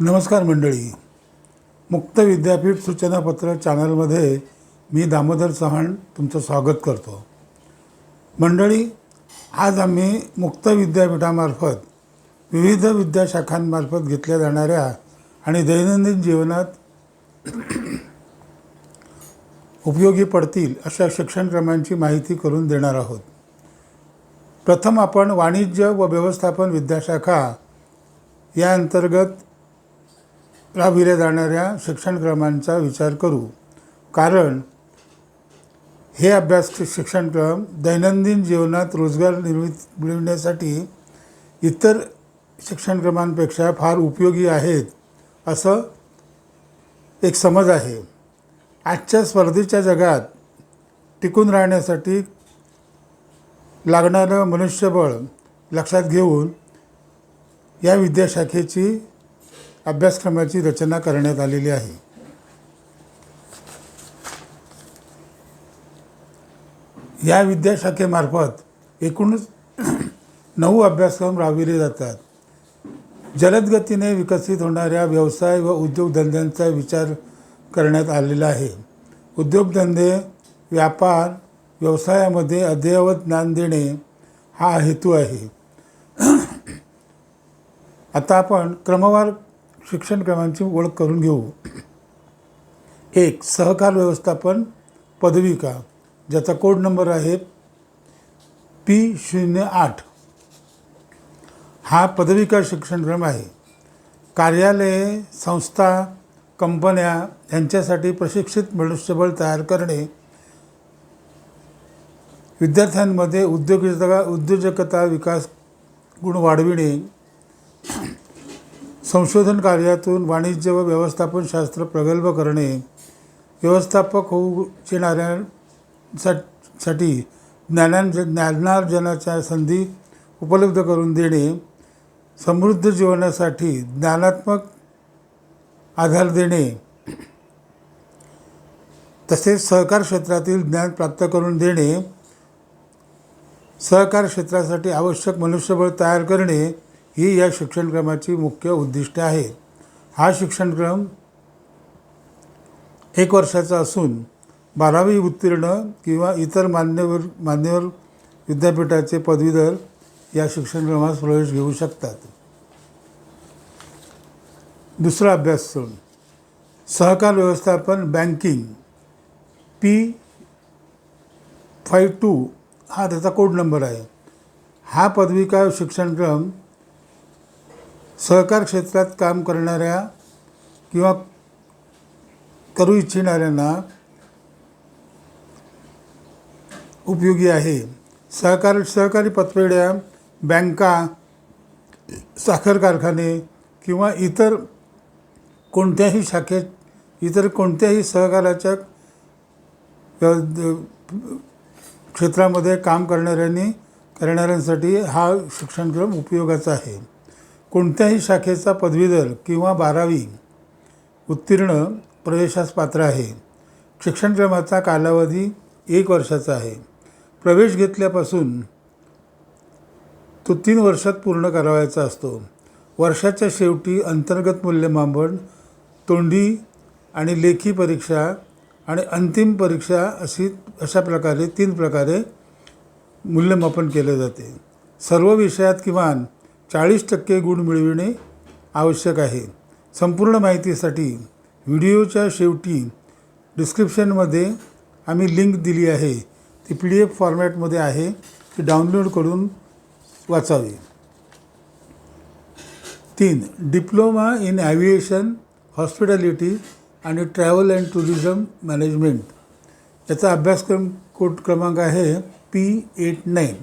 नमस्कार मंडळी. मुक्त विद्यापीठ सूचनापत्र चॅनलमध्ये मी दामोदर चव्हाण तुमचं स्वागत करतो. मंडळी आज आम्ही मुक्त विद्यापीठामार्फत विविध विद्याशाखांमार्फत घेतल्या जाणाऱ्या आणि दैनंदिन जीवनात उपयोगी पडतील अशा शिक्षणक्रमांची माहिती करून देणार आहोत. प्रथम आपण वाणिज्य व व्यवस्थापन विद्याशाखा या अंतर्गत राबविल्या जाणाऱ्या शिक्षणक्रमांचा विचार करू. कारण हे अभ्यास शिक्षणक्रम दैनंदिन जीवनात रोजगार निर्मित मिळविण्यासाठी इतर शिक्षणक्रमांपेक्षा फार उपयोगी आहेत असं एक समज आहे. आजच्या स्पर्धेच्या जगात टिकून राहण्यासाठी लागणारं मनुष्यबळ लक्षात घेऊन या विद्याशाखेची अभ्यासक्रमाची रचना करण्यात आलेली आहे. या विद्याशाखेमार्फत एकूणच नऊ अभ्यासक्रम राबविले जातात. जलद गतीने विकसित होणाऱ्या व्यवसाय व उद्योगधंद्यांचा विचार करण्यात आलेला आहे. उद्योगधंदे व्यापार व्यवसायामध्ये अद्ययावत ज्ञान देणे हा हेतू आहे. आता आपण क्रमवार शिक्षणक्रमांची ओळख करून घेऊ. एक सहकार व्यवस्थापन पदविका ज्याचा कोड नंबर आहे पी शून्य आठ. हा पदविका शिक्षणक्रम आहे? कार्यालये संस्था कंपन्या यांच्यासाठी प्रशिक्षित मनुष्यबळ तयार करणे. विद्यार्थ्यांमध्ये उद्योजकता उद्योजकता विकास गुण वाढविणे. संशोधन कार्यातून वाणिज्य व व्यवस्थापन शास्त्र प्रगल्भ करणे व्यवस्थापक होऊ इच्छिणाऱ्यांसाठी ज्ञानांज ज्ञानार्जनाच्या संधी उपलब्ध करून देणे समृद्ध जीवनासाठी ज्ञानात्मक आधार देणे तसेच सहकार क्षेत्रातील ज्ञान प्राप्त करून देणे सहकार क्षेत्रासाठी आवश्यक मनुष्यबळ तयार करणे ही या शिक्षणक्रमाची मुख्य उद्दिष्टे आहेत. हा शिक्षणक्रम एक वर्षाचा असून बारावी उत्तीर्ण किंवा इतर मान्यवर मान्यवर विद्यापीठाचे पदवीधर या शिक्षणक्रमास प्रवेश घेऊ शकतात. दुसरा अभ्यासक्रम सहकार व्यवस्थापन बँकिंग पी फाईव्ह टू हा त्याचा कोड नंबर आहे. हा पदविका शिक्षणक्रम सहकार क्षेत्रात काम करणाऱ्या किंवा करू इच्छिणाऱ्यांना उपयोगी आहे. सहकार सहकारी पतपेढ्या बँका साखर कारखाने किंवा इतर कोणत्याही शाखेत इतर कोणत्याही सहकाराच्या क्षेत्रामध्ये काम करणाऱ्यांनी करणाऱ्यांसाठी हा शिक्षणक्रम उपयोगाचा आहे. कोणत्याही शाखेचा पदवीधर किंवा बारावी उत्तीर्ण प्रवेशास पात्र आहे. शिक्षणक्रमाचा कालावधी एक वर्षाचा आहे. प्रवेश घेतल्यापासून तो तीन वर्षात पूर्ण करावायचा असतो. वर्षाच्या शेवटी अंतर्गत मूल्यमापन तोंडी आणि लेखी परीक्षा आणि अंतिम परीक्षा अशी अशा प्रकारे तीन प्रकारे मूल्यमापन केले जाते. सर्व विषयात किमान चाळीस टक्के गुण मिळविणे आवश्यक आहे. संपूर्ण माहितीसाठी व्हिडिओच्या शेवटी डिस्क्रिप्शनमध्ये आम्ही लिंक दिली आहे. ती पी डी एफ फॉर्मॅटमध्ये आहे. ती डाउनलोड करून वाचावी. तीन डिप्लोमा इन ॲव्हिएशन हॉस्पिटॅलिटी आणि ट्रॅव्हल अँड टुरिझम मॅनेजमेंट याचा अभ्यासक्रम कोड क्रमांक आहे पी एट नाईन.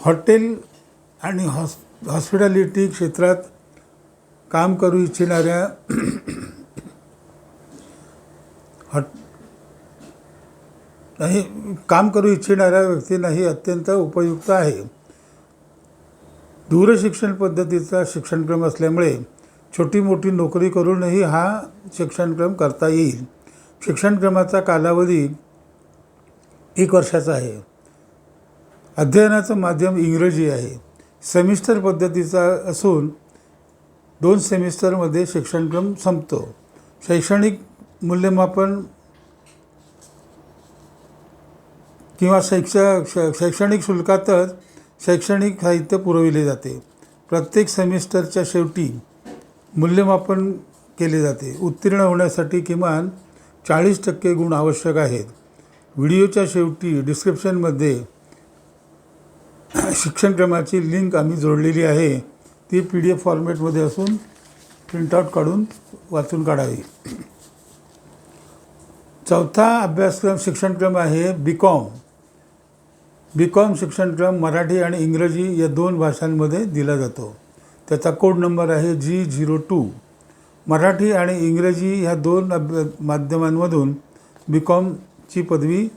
हॉटेल आणि हॉस् हॉस्पिटॅलिटी क्षेत्रात काम करू इच्छिणाऱ्या हॉट नाही काम करू इच्छिणाऱ्या व्यक्तींनाही अत्यंत उपयुक्त आहे. दूरशिक्षण पद्धतीचा शिक्षणक्रम असल्यामुळे छोटी मोठी नोकरी करूनही हा शिक्षणक्रम करता येईल. शिक्षणक्रमाचा कालावधी एक वर्षाचा आहे. अध्ययनाचं माध्यम इंग्रजी आहे. सेमिस्टर पद्धतीचा असून दोन सेमिस्टरमध्ये शिक्षणक्रम संपतो. शैक्षणिक मूल्यमापन किंवा शैक्ष श- शैक्षणिक शुल्कातच शैक्षणिक साहित्य पुरविले जाते. प्रत्येक सेमिस्टरच्या शेवटी मूल्यमापन केले जाते. उत्तीर्ण होण्यासाठी किमान चाळीस टक्के गुण आवश्यक आहेत. व्हिडिओच्या शेवटी डिस्क्रिप्शनमध्ये शिक्षणक्रमाची लिंक आम्ही जोडलेली आहे. ती पी डी एफ फॉर्मॅटमध्ये असून प्रिंटआउट काढून वाचून काढावी. चौथा अभ्यासक्रम शिक्षणक्रम आहे बी कॉम. बी कॉम शिक्षणक्रम मराठी आणि इंग्रजी या दोन भाषांमध्ये दिला जातो. त्याचा कोड नंबर आहे जी झिरो टू. मराठी आणि इंग्रजी ह्या दोन अभ्या माध्यमांमधून बी कॉमची पदवी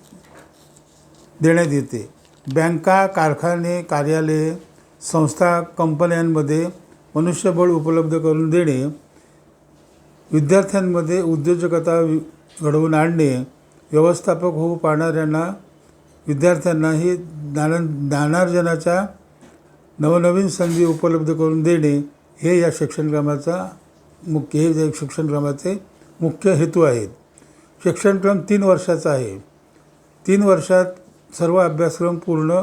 देण्यात येते. बँका कारखाने कार्यालये संस्था कंपन्यांमध्ये मनुष्यबळ उपलब्ध करून देणे विद्यार्थ्यांमध्ये उद्योजकता घडवून आणणे व्यवस्थापक होऊ पाहणाऱ्यांना विद्यार्थ्यांनाही ज्ञान ज्ञानार्जनाच्या नवनवीन संधी उपलब्ध करून देणे हे या शिक्षणक्रमाचा मुख्य हे शिक्षणक्रमाचे मुख्य हेतू आहेत. शिक्षणक्रम तीन वर्षाचा आहे. तीन वर्षात सर्व अभ्यासक्रम पूर्ण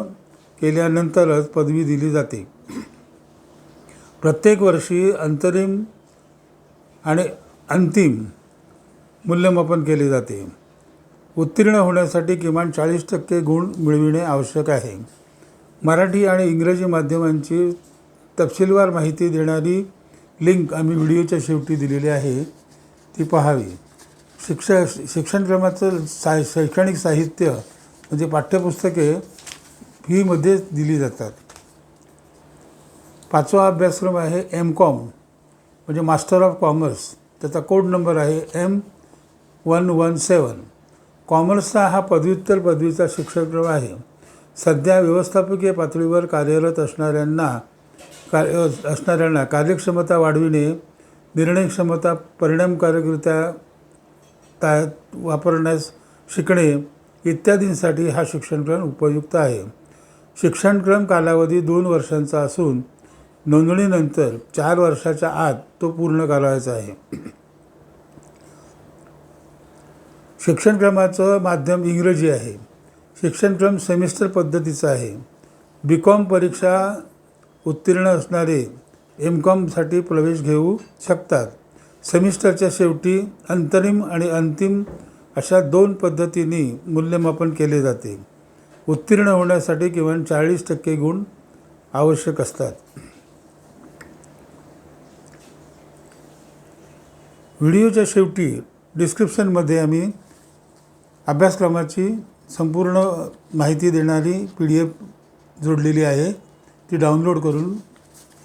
केल्यानंतरच पदवी दिली जाते. प्रत्येक वर्षी अंतरिम आणि अंतिम मूल्यमापन केले जाते. उत्तीर्ण होण्यासाठी किमान चाळीस टक्के गुण मिळविणे आवश्यक आहे. मराठी आणि इंग्रजी माध्यमांची तपशीलवार माहिती देणारी लिंक आम्ही व्हिडिओच्या शेवटी दिलेली आहे. ती पाहावी. शिक्ष शिक्षणक्रमाचं सा शैक्षणिक साहित्य म्हणजे पाठ्यपुस्तके फीमध्ये दिली जातात. पाचवा अभ्यासक्रम आहे एम कॉम म्हणजे मास्टर ऑफ कॉमर्स त्याचा कोड नंबर आहे एम वन वन सेवन कॉमर्सचा हा पदव्युत्तर पदवीचा शिक्षणक्रम आहे. सध्या व्यवस्थापकीय पातळीवर कार्यरत असणाऱ्यांना कार्य असणाऱ्यांना कार्यक्षमता वाढविणे निर्णय क्षमता परिणामकारकरित्या ता वापरण्यास शिकणे इत्यादींसाठी हा शिक्षणक्रम उपयुक्त आहे. शिक्षणक्रम कालावधी दोन वर्षांचा असून नोंदणीनंतर चार वर्षाच्या आत तो पूर्ण करायचा आहे. शिक्षणक्रमाचं माध्यम इंग्रजी आहे. शिक्षणक्रम सेमिस्टर पद्धतीचा आहे. बी कॉम परीक्षा उत्तीर्ण असणारे एम कॉमसाठी प्रवेश घेऊ शकतात. सेमिस्टरच्या शेवटी अंतरिम आणि अंतिम अशा दोन पद्धतीने मूल्यमापन केले जाते. उत्तीर्ण होण्यासाठी किमान चाळीस टक्के गुण आवश्यक असतात. व्हिडिओच्या शेवटी डिस्क्रिप्शनमध्ये आम्ही अभ्यासक्रमाची संपूर्ण माहिती देणारी पी डी एफ जोडलेली आहे. ती डाउनलोड करून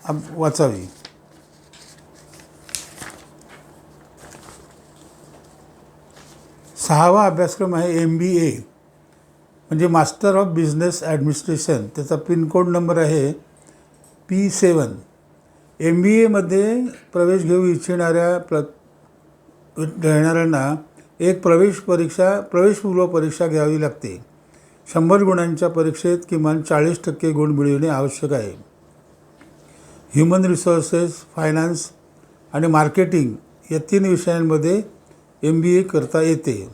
आप- वाचावी. सहावा अभ्यासक्रम आहे एम बी ए म्हणजे मास्टर ऑफ बिझनेस ॲडमिनिस्ट्रेशन त्याचा पिनकोड नंबर आहे पी सेवन एम बी एमध्ये प्रवेश घेऊ इच्छिणाऱ्या प्र घेणाऱ्यांना एक प्रवेश परीक्षा प्रवेशपूर्व परीक्षा घ्यावी लागते. शंभर गुणांच्या परीक्षेत किमान चाळीस टक्के गुण मिळविणे आवश्यक आहे. ह्युमन रिसोर्सेस फायनान्स आणि मार्केटिंग या तीन विषयांमध्ये एम बी ए करता येते.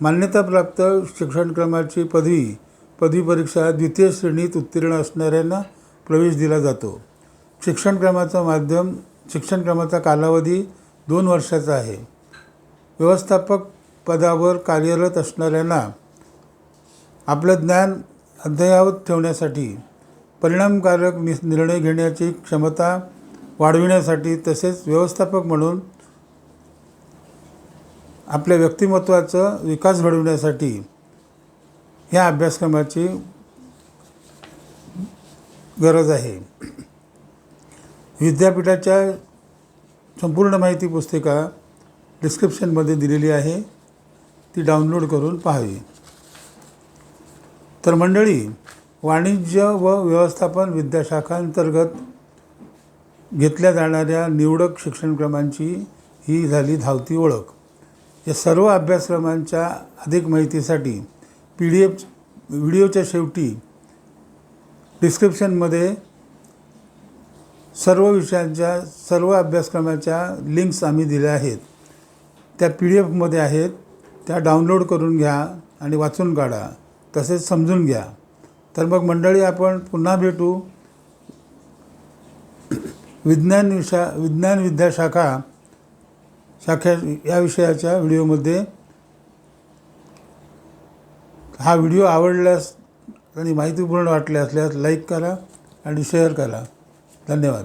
मान्यताप्राप्त शिक्षणक्रमाची पदवी पदवी परीक्षा द्वितीय श्रेणीत उत्तीर्ण असणाऱ्यांना प्रवेश दिला जातो. शिक्षणक्रमाचं माध्यम शिक्षणक्रमाचा कालावधी दोन वर्षाचा आहे. व्यवस्थापक पदावर कार्यरत असणाऱ्यांना आपलं ज्ञान अद्ययावत ठेवण्यासाठी परिणामकारक नि निर्णय घेण्याची क्षमता वाढविण्यासाठी तसेच व्यवस्थापक म्हणून आपल्या व्यक्तिमत्वाचं विकास घडवण्यासाठी ह्या अभ्यासक्रमाची गरज आहे. विद्यापीठाच्या संपूर्ण माहिती पुस्तिका डिस्क्रिप्शनमध्ये दिलेली आहे. ती डाउनलोड करून पाहावी. तर मंडळी वाणिज्य व व्यवस्थापन विद्याशाखांतर्गत घेतल्या जाणाऱ्या निवडक शिक्षणक्रमांची ही झाली धावती ओळख. या सर्व अभ्यासक्रमांच्या अधिक माहितीसाठी पी डी एफ व्हिडिओच्या शेवटी डिस्क्रिप्शनमध्ये सर्व विषयांच्या सर्व अभ्यासक्रमाच्या लिंक्स आम्ही दिल्या आहेत. त्या पी डी एफमध्ये आहेत. त्या डाउनलोड करून घ्या आणि वाचून काढा. तसेच समजून घ्या. तर मग मंडळी आपण पुन्हा भेटू. विज्ञान विषा विज्ञान विद्याशाखा शाखा या विषयाच्या व्हिडिओमध्ये हा व्हिडिओ आवडल्यास आणि माहितीपूर्ण वाटले असल्यास लाईक करा आणि शेअर करा. धन्यवाद.